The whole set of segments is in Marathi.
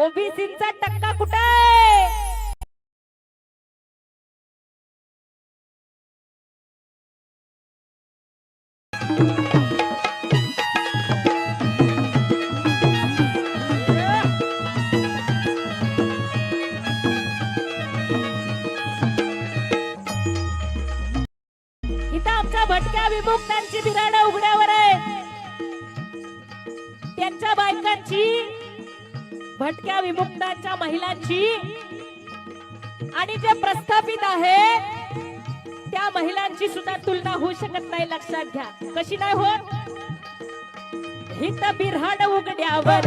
ओबीसीचा टक्का कुठे? हित बिरहाड उघड्यावर.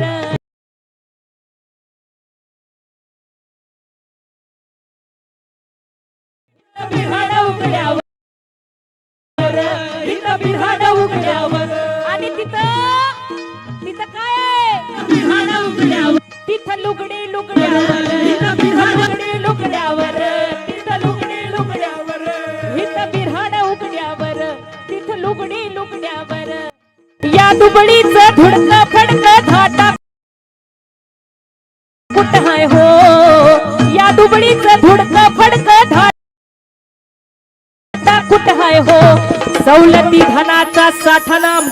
उघड्यावर. उघड्यावर. आणि तिथं तिथं काय तिथं लुगडी लुगड्यावर. लुगडी लुगड्यावर. या दुबळीच धुडक फडक धाटा कुठ हाय हो? या दुबळीच धुडक फडक धाटा कुठ हाय हो? सवलती धनाचा साठा नाम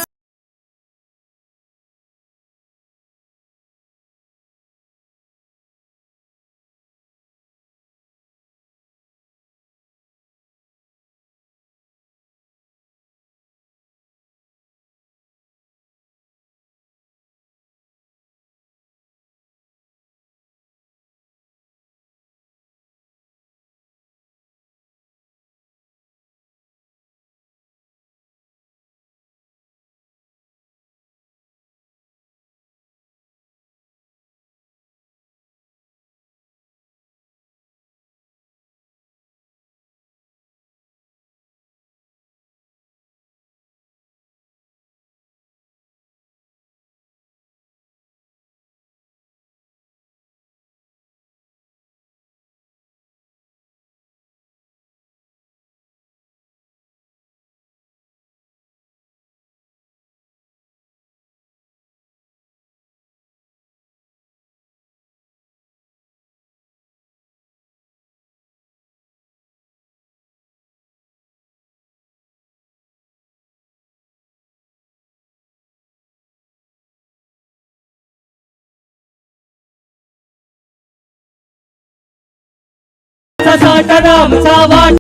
साठरामचा वाट.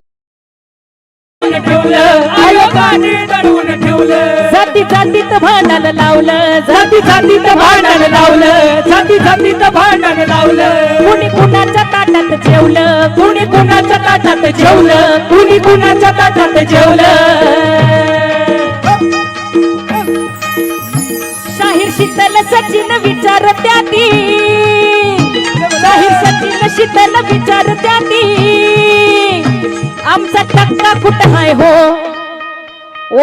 ठेवलं आयोगाने दडवून ठेवलं. जाती जातीत भांडण लावलं. जाती जातीत भांडण लावलं. जाती जातीत भांडण लावलं. कुणी कुणाच्या ताटात जेवलं? कुणी कुणाच्या ताटात जेवलं? कुणी कुणाच्या ताटात जेवलं? शाहीर शीतल सचिन विचार त्याती शीतल विचार त्याती आमचा टक्का कुठं आहे हो?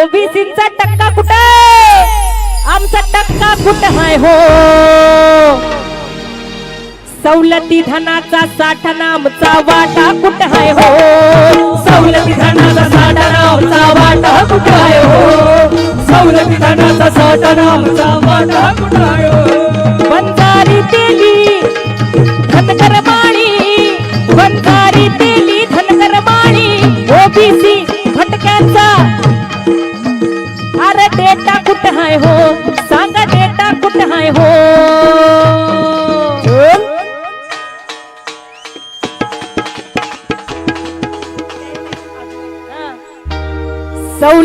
ओबीसीचा टक्का कुठं आमचा टक्का कुठं आहे हो? सवलती धनाचा साठा नामचा वाटा कुठं आहे हो? सवलती धनाचा साठा नामचा वाटा कुठं आहे हो? सवलती धनाचा साठा नामचा वाटा कुठं आहे हो?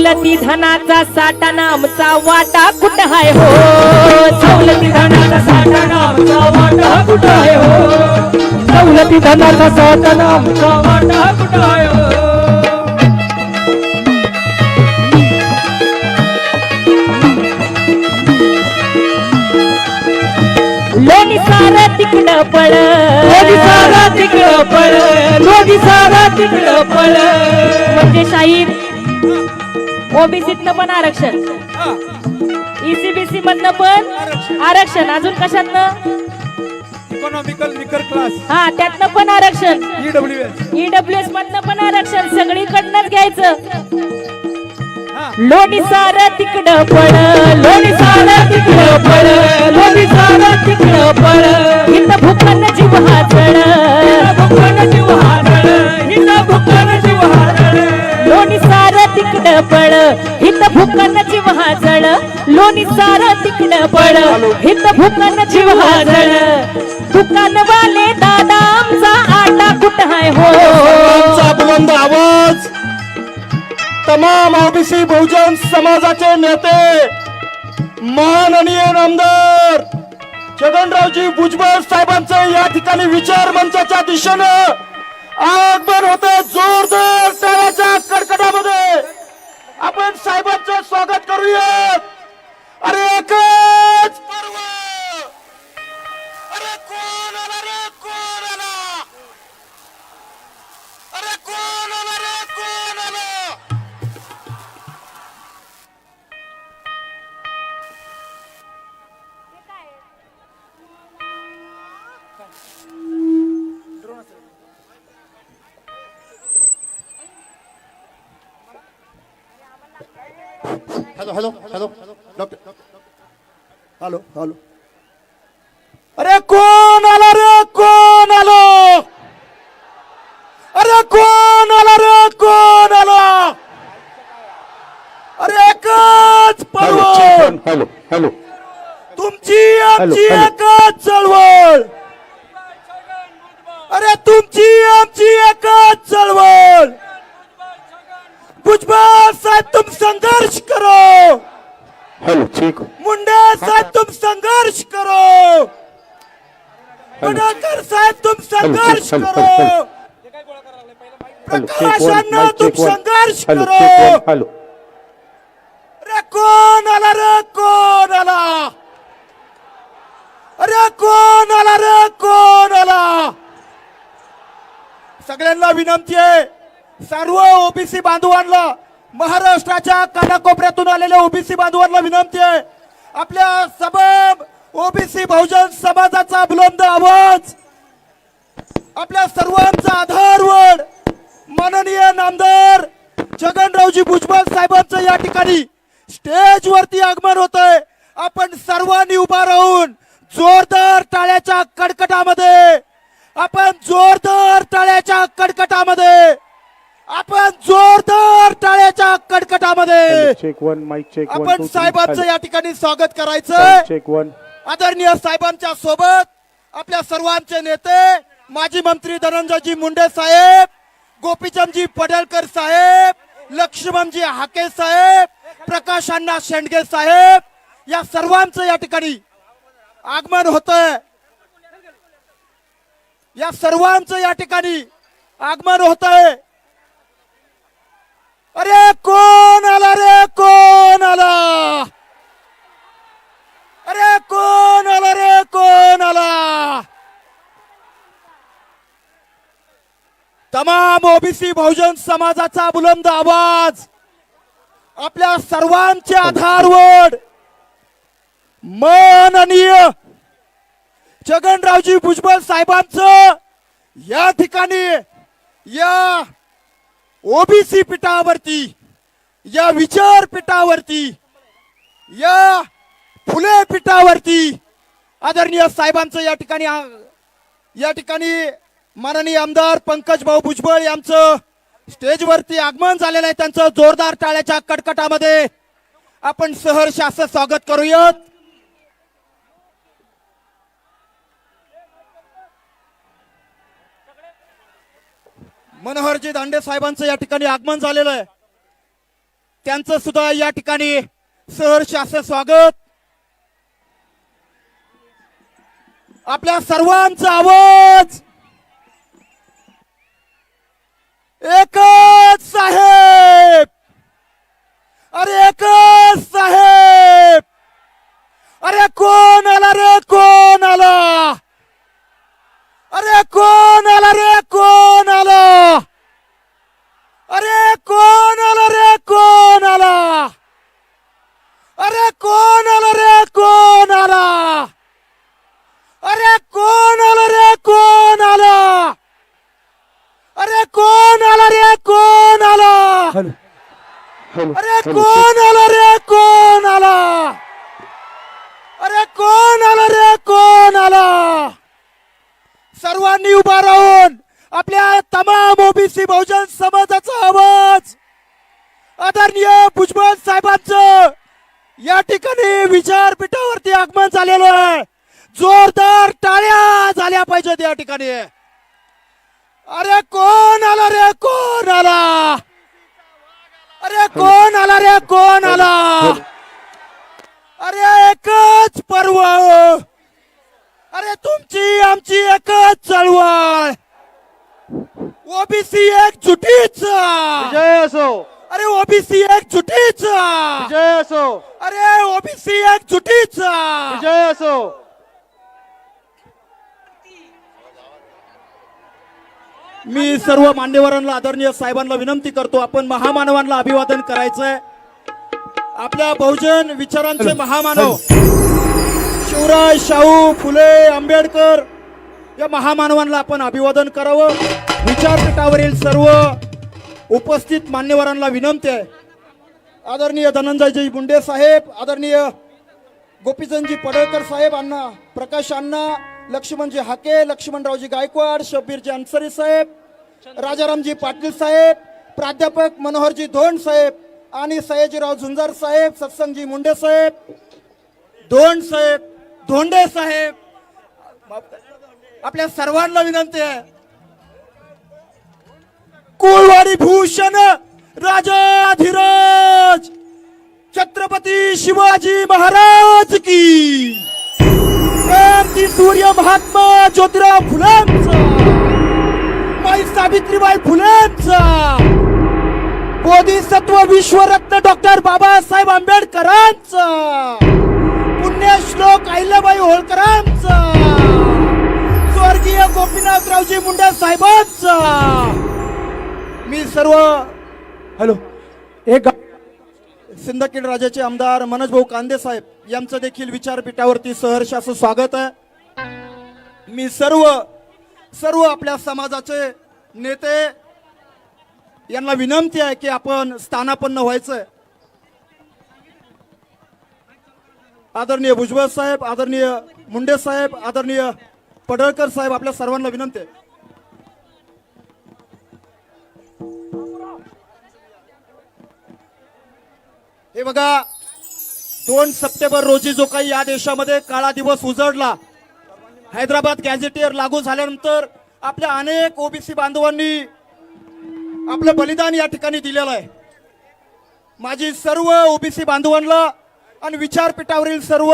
सवलती धनाचा साठा नामचा वाटा कुठं हाय हो? सवलती धनाचा साठा नामचा वाटा कुठं आहे हो? सवलती धनाचा साठा नामचा वाटा कुठं आहे हो? लोणी सार तिकडं पळ. लोधी सारा तिकडं पळ. लोधी सारा तिकडं पळ. म्हणजे शाहीर ओबीसीतनं पण आरक्षण. ईसीबीसी मधनं पण आरक्षण. अजून कशातनं? इकॉनॉमिकल क्लास हा त्यातनं पण आरक्षण. ईडब्ल्यू एस ईडब्ल्यू एस मधनं पण आरक्षण. सगळीकडनंच घ्यायचं. हा. लोणी सार तिकडं पळ लोणी सार तिकडं पळ लोधी सारा तिकडं पळ इथं भूक लोणी सारा तिकडं पड. हित भुकन जीव हाजळ दुकानवाले दादा आमचा आटा कुठं आहे? हो. आमचा बुलंद आवाज. तमाम ओबीसी बहुजन समाजाचे नेते माननीय आमदार छगनरावजी भुजबळ साहेबांचे या ठिकाणी विचार मंचाच्या दिशेनं आगमन होते जोरदार टाळ्याच्या कडकडामध्ये. आपण साहेबांचं स्वागत करूयात. अरे एकच! पर्व! अरे कोण आला रे? कोण आला? अरे कोण आला रे? कोण आला? Hello hello hello hello hello Sangharsh hello कोण आला रे? कोण आला? अरे कोण आला रे? कोण आला? सगळ्यांना विनंती आहे. सर्व ओबीसी बांधवांना महाराष्ट्राच्या कानाकोपऱ्यातून आलेल्या ओबीसी बांधवांना विनंती आहे. आपल्या सबब ओबीसी बहुजन समाजाचा बुलंद आवाज. आपल्या सर्वांचा आधारवड माननीय नामदार छगनरावजी भुजबळ साहेबांचं या ठिकाणी स्टेज वरती आगमन होत आहे आपण सर्वांनी उभा राहून जोरदार टाळ्याच्या कडकटामध्ये आपण जोरदार टाळ्याच्या कडकटामध्ये आपण जोरदार टाळ्याच्या कडकटामध्ये check one mic check one आपण साहेबांचं या ठिकाणी स्वागत करायचं. चेक वन आदरणीय साहेबांच्या सोबत आपल्या सर्वांचे नेते माजी मंत्री धनंजयजी मुंडे साहेब गोपीचंदजी पडळकर साहेब लक्ष्मणजी हाके साहेब प्रकाश अण्णा शेंडगे साहेब या सर्वांचं या ठिकाणी आगमन होतंय. या सर्वांचं या ठिकाणी आगमन होत आहे अरे कोण आला रे? कोण आला? अरे कोण आला रे? कोण आला? तमाम ओबीसी बहुजन समाजाचा बुलंद आवाज. आपल्या सर्वांचे आधारवड माननीय छगनरावजी भुजबळ साहेबांचं या ठिकाणी या ओबीसी पीठावरती या विचारपीठावरती या फुले पीठावरती आदरणीय साहेबांचं या ठिकाणी या ठिकाणी माननीय आमदार पंकज भाऊ भुजबळ यांचं स्टेजवरती आगमन झालेलं आहे. त्यांचं जोरदार टाळ्याच्या कडकटामध्ये आपण सहर्ष स्वागत करूयात. मनोहरजी दांडे साहेबांचं या ठिकाणी आगमन झालेलं आहे. त्यांचं सुद्धा या ठिकाणी सहर्ष स्वागत. आपल्या सर्वांचा आवाज! एकच साहेब! अरे एकच साहेब अरे कोण आला रे कोण आला अरे कोण आला रे कोण आला अरे कोण आला रे कोण आला अरे कोण आला रे कोण आला अरे कोण आला रे कोण आला अरे कोण आला रे कोण आला हॅलो हॅलो अरे कोण आला रे कोण आला अरे कोण आला रे कोण आला सर्वांनी उभा राहून आपल्या तमाम ओबीसी बहुजन समाजाचा आवाज आदरणीय भुजबळ साहेबांचं या ठिकाणी विचारपीठावरती आगमन झालेलं आहे. जोरदार टाळ्या झाल्या पाहिजेत या ठिकाणी. अरे कोण आला रे? कोण आला? अरे कोण आला रे? कोण आला? अरे एकच पर्व अरे तुमची आमची एकच चळवळ. ओबीसी एक जुटीचा जय असो. अरे ओबीसी एक जुटीचा जय असो. अरे ओबीसी एक जुटीचा जय असो. मी सर्व मान्यवरांना आदरणीय साहेबांना विनंती करतो आपण महामानवांना अभिवादन करायचंय. आपल्या बहुजन विचारांचे महामानव शिवराय शाहू फुले आंबेडकर या महामानवांना आपण अभिवादन करावं. विचारपीठावरील सर्व उपस्थित मान्यवरांना विनंती आहे. आदरणीय धनंजयजी मुंडे साहेब आदरणीय गोपीचंदजी पडळकर साहेब अण्णा प्रकाश अण्णा लक्ष्मणजी हाके लक्ष्मणरावजी गायकवाड शब्बीरजी अन्सरी साहेब राजारामजी पाटील साहेब प्राध्यापक मनोहरजी धोंड साहेब आणि सयाजीराव झुंजार साहेब सत्संगजी मुंडे साहेब धोंड साहेब धोंडे साहेब. आपल्या सर्वांना विनंती आहे. भूषण राजाधिराज छत्रपती शिवाजी महाराज की। क्रांती सूर्य महात्मा ज्योतिराव फुलांचा माई सावित्रीबाई फुलेंचा बोधिसत्व विश्वरत्न डॉक्टर बाबासाहेब आंबेडकरांचा पुण्यश्लोक अहिल्याबाई होळकरांचा स्वर्गीय गोपीनाथरावजी मुंडे साहेबांचा मी सर्व हॅलो एक गा- सिंदखेड राजाचे आमदार मनोज भाऊ कांदे साहेब यांचं देखील विचारपीठावरती सहर्ष असं स्वागत आहे. मी सर्व सर्व आपल्या समाजाचे नेते यांना विनंती आहे की आपण स्थानापन्न व्हायचंय. आदरणीय भुजबळ साहेब आदरणीय मुंडे साहेब आदरणीय पडळकर साहेब आपल्या सर्वांना विनंती आहे. हे बघा दोन सप्टेंबर रोजी जो काही या देशामध्ये काळा दिवस उजळला हैदराबाद गॅझेटियर लागू झाल्यानंतर आपल्या अनेक ओबीसी बांधवांनी आपलं बलिदान या ठिकाणी दिलेलं आहे. माझी सर्व ओबीसी बांधवांना आणि विचारपीठावरील सर्व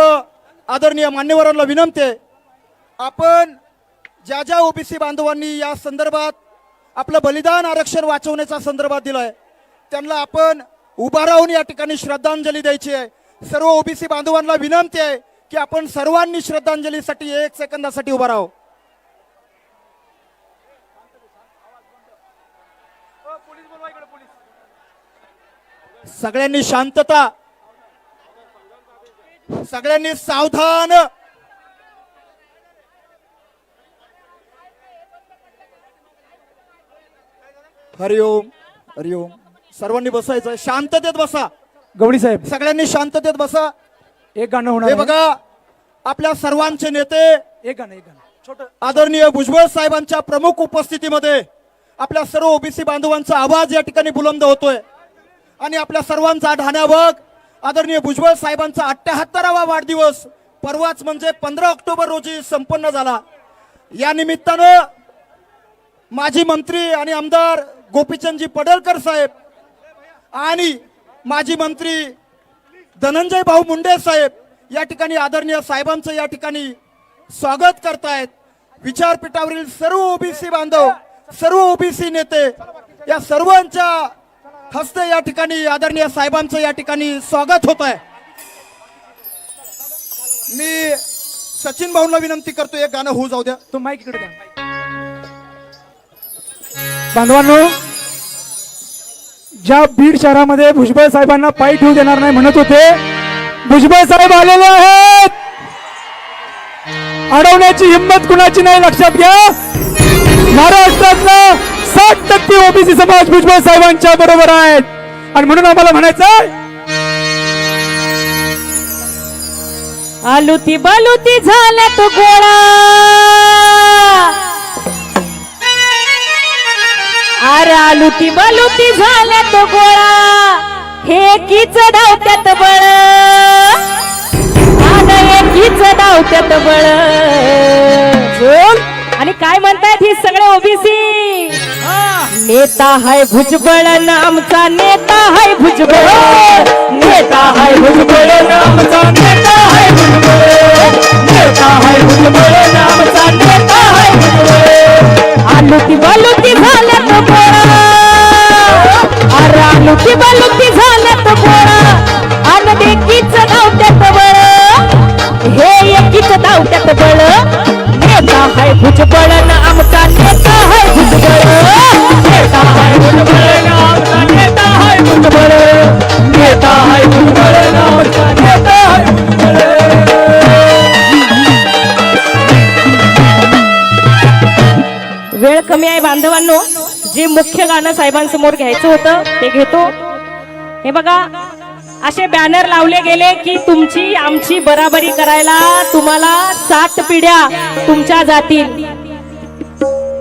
आदरणीय मान्यवरांना विनंती आहे आपण ज्या ज्या ओबीसी बांधवांनी या संदर्भात आपलं बलिदान आरक्षण वाचवण्याचा संदर्भात दिलंय त्यांना आपण उभा राहून या ठिकाणी श्रद्धांजली द्यायची आहे. सर्व ओबीसी बांधवांना विनंती आहे की आपण सर्वांनी श्रद्धांजलीसाठी एक सेकंदासाठी उभा राहू. सगळ्यांनी शांतता. सगळ्यांनी सावधान. हरिओम हरिओम. सर्वांनी बसायचं. शांततेत बसा. गवळी साहेब. सगळ्यांनी शांततेत बसा. एक गाणं होणार हे आहे. बघा आपल्या सर्वांचे नेते एक गाणं एक गाणं. छोट. आदरणीय भुजबळ साहेबांच्या प्रमुख उपस्थितीमध्ये आपल्या सर्व ओबीसी बांधवांचा आवाज या ठिकाणी बुलंद होतोय. आणि आपल्या सर्वांचा ढाण्याबग आदरणीय भुजबळ साहेबांचा अठ्याहत्तरावा वाढदिवस परवाच म्हणजे पंधरा ऑक्टोबर रोजी संपन्न झाला. या निमित्तानं माजी मंत्री आणि आमदार गोपीचंदजी पडळकर साहेब आणि माजी मंत्री धनंजय भाऊ मुंडे साहेब या ठिकाणी आदरणीय साहेबांचं या ठिकाणी स्वागत करतायत. विचारपीठावरील सर्व ओबीसी बांधव सर्व ओबीसी नेते या सर्वांच्या हस्ते या ठिकाणी आदरणीय साहेबांचं या ठिकाणी स्वागत होत आहे मी सचिन भाऊंना विनंती करतो एक गाणं होऊ जाऊ द्या. तो माईक इकडे द्या. बांधवांनो ज्या बीड शहरामध्ये भुजबळ साहेबांना पायी ठेवू देणार नाही म्हणत होते भुजबळ साहेब आलेले आहेत. अडवण्याची हिंमत कुणाची नाही लक्षात घ्या. महाराष्ट्रातला साठ टक्के ओबीसी समाज भुजबळ साहेबांच्या बरोबर आहेत. आणि म्हणून आम्हाला म्हणायचं आलुती बालुती झाल्या तो गोळा. अरे आलुती बालुती झाल्या तो गोळा. हे एकीच धावत्यात बळ. अग एकीच धावत्यात बळ. आणि काय म्हणतायत ही सगळे ओबीसी नेता हाय भुजबळ नामचा नेता हाय भुजबळ. नेता हाय भुजबळ नामचा नेता हाय भुजबळ. नेता हाय भुजबळ नामचा लुकी बालुकी बालुती झाल्यात बोळा अन एकीच धावत्यात बळ हे एकीच धावत्यात बळ नेता हाय भुजबळ आमचा नेता हाय भुजबळ. नेता हाय भुजबळ नामचा नेता हाय भुजबळ. नेता हाय भुजबळ. जे मुख्य गाणं साहेबांसमोर घ्यायचं होतं ते घेतो. हे बघा असे बॅनर लावले गेले की तुमची आमची बराबरी करायला तुम्हाला सात पिढ्या तुमच्या जातील.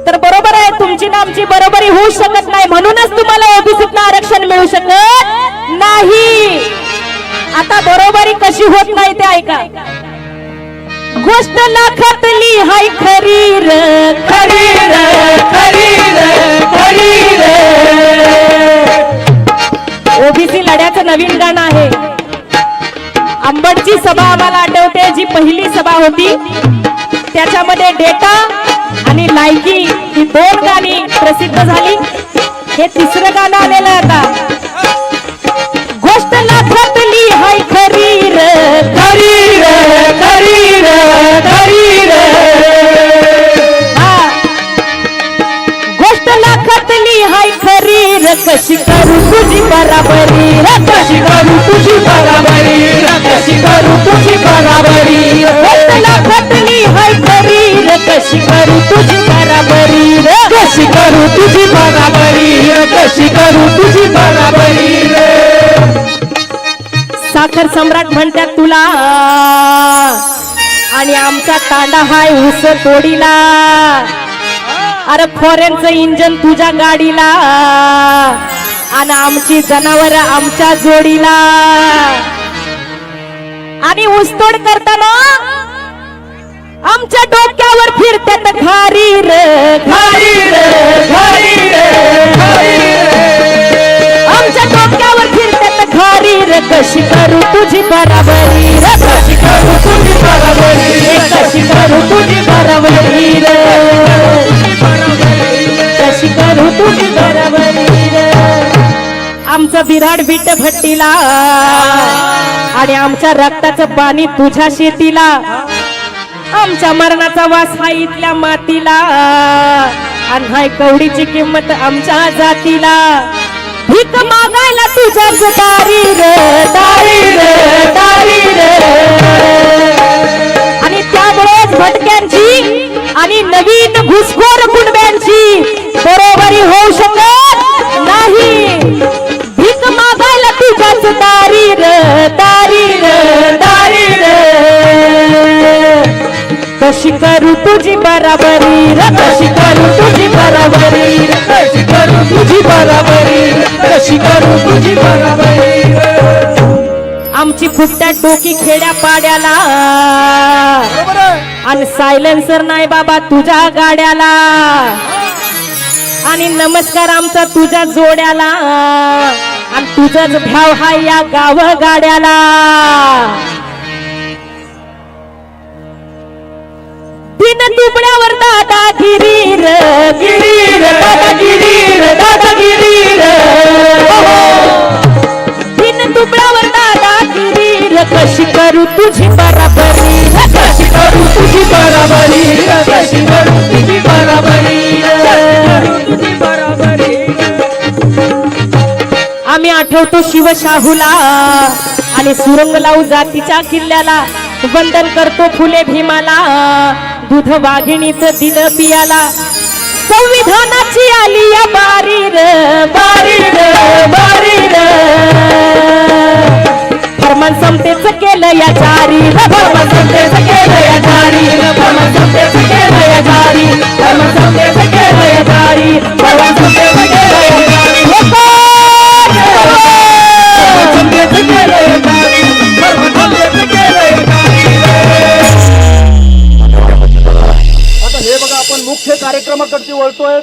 तर बरोबर आहे तुमची ना आमची बरोबरी होऊ शकत नाही म्हणूनच तुम्हाला ओबीसीतनं आरक्षण मिळू शकत नाही. आता बरोबरी कशी होत नाही ते ऐका. गोष्ट लाखातली हाय खरी र खरी र खरी र खरी र ओबीसी लढ्याचं नवीन गाणं आहे. अंबडची सभा आम्हाला आठवते जी पहिली सभा होती. त्याच्यामध्ये डेटा आणि लायकी ही दोन गाणी प्रसिद्ध झाली. हे तिसरं गाणं आलेलं आता. गोष्ट लाखातली हाय खरी र कशी करू तुझी बराबरी? कशी करू तुझी बराबरी? कशी करू तुझी बराबरी? गोष्ट लाखातली हाय करी कशी करू तुझी बराबरी? कशी करू तुझी बराबरी? कशी करू तुझी बराबरी? साखर सम्राट म्हणतात तुला. आणि आमचा तांडा हाय उस तोडीला अरे फॉरेनचं इंजन तुझ्या गाडीला. आणि आमची जनावर आमच्या जोडीला. आणि उसतोड करताना आमच्या डोक्यावर फिरतात घारी रे घारी रे घारी रे आमच्या डोक्यावर फिरतात घारी रे कशी करू तुझी बराबरी रे कशी करू तुझी बराबरी रे कशी करू तुझी बराबरी रे. आमचं बिराड बिट भट्टीला. आणि आमच्या रक्ताचं पाणी तुझ्या शेतीला. आमच्या मरणाचा वास हा इथल्या मातीला. आणि हाय कवडीची किंमत आमच्या जातीला. भीक मागायला तुझ्या दारी रे दारी रे दारी रे भटक्यांची आणि नवीन घुसखोर कुणब्यांची बरोबरी होऊ शकत नाही. भीक मागायला तुझ्याच तारी र तारी र तारी र कशी करू तुझी बराबरी र कशी करू तुझी बराबरी र कशी करू तुझी बराबरी कशी करू तुझी बराबरी आमची फुटत्या टोकी खेड्या पाड्याला बरोबर आणि सायलेन्सर नाही बाबा तुझ्या गाड्याला. आणि नमस्कार आमचा तुझ्या जोड्याला. आणि तुझाच भाव हा या गाव गाड्याला. तीन तुबड्यावर दादा गिरीर. गिरीर दादा गिरीर दादा गिरीर. तीन तुबड्यावर दादा गिरीर. कशी करू तुझी बराबरी? करू तुझी बराबरी कशी करू तुझी बराबरी तुझी बराबरी आम्ही आठवतो शिवशाहूला आणि सुरंग लावू जातीच्या किल्ल्याला. वंदन करतो फुले भीमाला दूध वाघिणीचं दिन पियाला. संविधानाची आली या बारी र बारी र बारी र परमन समतेच केलं या चारी. परमन समतेच केलं या चारी. परमन समतेच केलं या चारी. परमन समतेच केलं या चारी. परमन समतेच हो केलं या चारी. आता हे बघा आपण मुख्य कार्यक्रमाकडची वळतोय.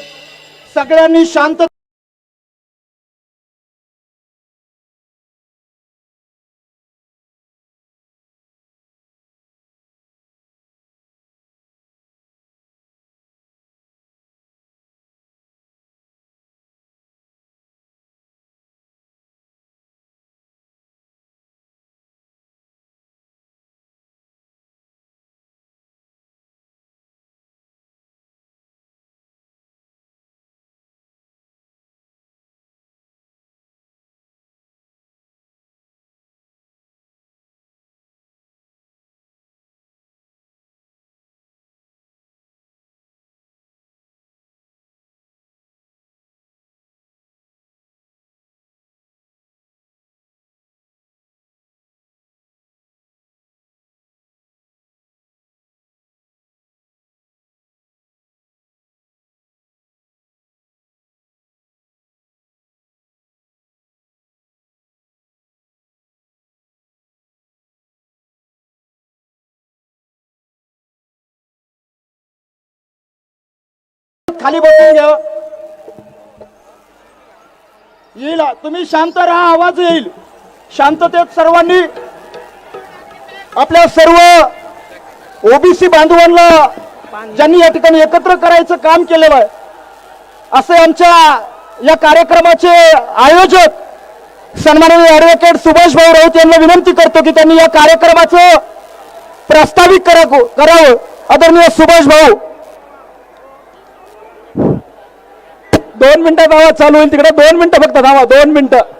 सगळ्यांनी शांत खाली बसून घ्या. येईल. तुम्ही शांत राहा आवाज येईल. शांततेत सर्वांनी आपल्या सर्व ओबीसी बांधवांना ज्यांनी या ठिकाणी एकत्र करायचं काम केलेलं आहे असे आमच्या या कार्यक्रमाचे आयोजक सन्माननीय ऍडव्होकेट सुभाष भाऊ राऊत यांना विनंती करतो की त्यांनी या कार्यक्रमाचं प्रस्तावित करावं. आदरणीय सुभाष भाऊ दोन मिनिटं धावा चालू होईल तिकडे. दोन मिनिटं फक्त धावा दोन मिनिटं.